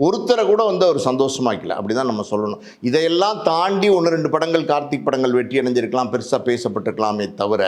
ஒருத்தரை கூட வந்து அவர் சந்தோஷமாக்கல. அப்படி தான் நம்ம சொல்லணும். இதையெல்லாம் தாண்டி ஒன்று ரெண்டு படங்கள் கார்த்திக் படங்கள் வெற்றி அடைஞ்சிருக்கலாம் பெருசாக பேசப்பட்டிருக்கலாமே தவிர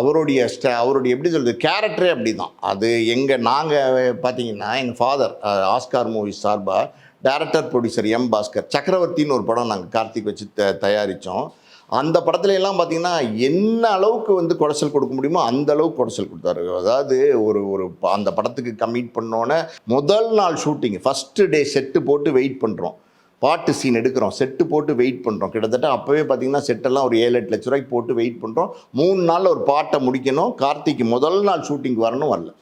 அவருடைய ஸ்ட அவருடைய எப்படி சொல்கிறது கேரக்டரே அப்படி தான் அது எங்கள் நாங்கள் பார்த்தீங்கன்னா எங்கள் ஃபாதர் ஆஸ்கார் மூவிஸ் சார்பாக டேரக்டர் ப்ரொடியூசர் எம் பாஸ்கர் சக்கரவர்த்தின்னு ஒரு படம் நாங்கள் கார்த்திக் வச்சு த தயாரித்தோம் அந்த படத்துல எல்லாம் பார்த்தீங்கன்னா என்ன அளவுக்கு வந்து குடைச்சல் கொடுக்க முடியுமோ அந்த அளவுக்கு குடைச்சல் கொடுத்தாரு. அதாவது ஒரு ஒரு ப- அந்த படத்துக்கு கமிட் பண்ணோன்னே முதல் நாள் ஷூட்டிங் ஃபஸ்ட்டு டே செட்டு போட்டு வெயிட் பண்ணுறோம் பாட்டு சீன் எடுக்கிறோம். செட்டு போட்டு வெயிட் பண்ணுறோம் கிட்டத்தட்ட அப்போவே பார்த்தீங்கன்னா செட்டெல்லாம் ஒரு ஏழு எட்டு லட்ச ரூபாய்க்கு போட்டு வெயிட் பண்ணுறோம் மூணு நாளில் ஒரு பாட்டை முடிக்கணும். கார்த்திக் முதல் நாள் ஷூட்டிங் வரணும் வரல.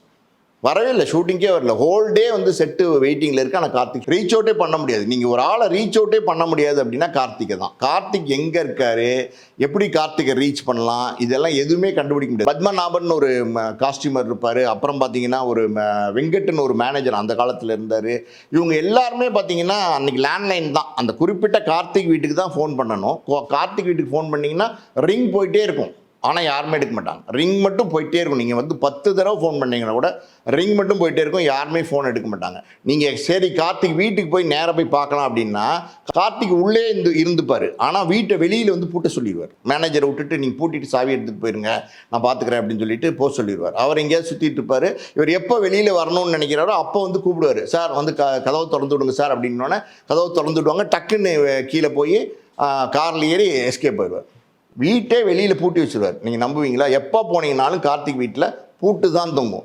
வரவே இல்லை. ஷூட்டிங்கே வரல. ஹோல் டே வந்து செட்டு வெயிட்டிங்கில் இருக்கு. ஆனால் கார்த்திக் ரீச் அவுட்டே பண்ண முடியாது. நீங்கள் ஒரு ஆளை ரீச் அவுட்டே பண்ண முடியாது அப்படின்னா கார்த்திகை தான். கார்த்திக் எங்கே இருக்காரு? எப்படி கார்த்திகை ரீச் பண்ணலாம்? இதெல்லாம் எதுவுமே கண்டுபிடிக்க முடியாது. பத்மநாபன் ஒரு காஸ்டியூமர் இருப்பார். அப்புறம் பார்த்தீங்கன்னா ஒரு ம, வெங்கட்னு ஒரு மேனேஜர் அந்த காலத்தில் இருந்தார். இவங்க எல்லாருமே பார்த்தீங்கன்னா அன்றைக்கி லேண்ட்லைன் தான். அந்த குறிப்பிட்ட கார்த்திக் வீட்டுக்கு தான் ஃபோன் பண்ணணும். கோ- கார்த்திக் வீட்டுக்கு ஃபோன் பண்ணிங்கன்னா ரிங் போயிட்டே இருக்கும். ஆனால் யாருமே எடுக்க மாட்டாங்க. ரிங் மட்டும் போயிட்டே இருக்கும். நீங்கள் வந்து பத்து தடவை ஃபோன் பண்ணீங்கன்னா கூட ரிங் மட்டும் போயிட்டே இருக்கும். யாருமே ஃபோன் எடுக்க மாட்டாங்க. நீங்கள் சரி கார்த்திக் வீட்டுக்கு போய் நேராக போய் பார்க்கலாம் அப்படின்னா கார்த்திக் உள்ளே இருந்து இருந்துப்பார். ஆனால் வீட்டை வெளியில் வந்து பூட்ட சொல்லிடுவார். மேனேஜரை விட்டுட்டு நீங்கள் பூட்டிட்டு சாவி எடுத்துகிட்டு போயிருங்க. நான் பார்த்துக்கிறேன் அப்படின்னு சொல்லிட்டு போக சொல்லிடுவார். அவர் எங்கேயாவது சுற்றிட்டு இருப்பார். இவர் எப்போ வெளியில் வரணும்னு நினைக்கிறாரோ அப்போ வந்து கூப்பிடுவார். சார் வந்து க கதவை திறந்து விடுங்க சார் அப்படின்னோடனே கதவை திறந்து விடுவாங்க. டக்குன்னு கீழே போய் காரில் ஏறி எஸ்கேப் ஆயிடுவார். வீட்டே வெளியில் பூட்டி வச்சிருவார். நீங்கள் நம்புவீங்களா? எப்போ போனீங்கனாலும் கார்த்திக் வீட்டில் பூட்டு தான் தொங்கும்.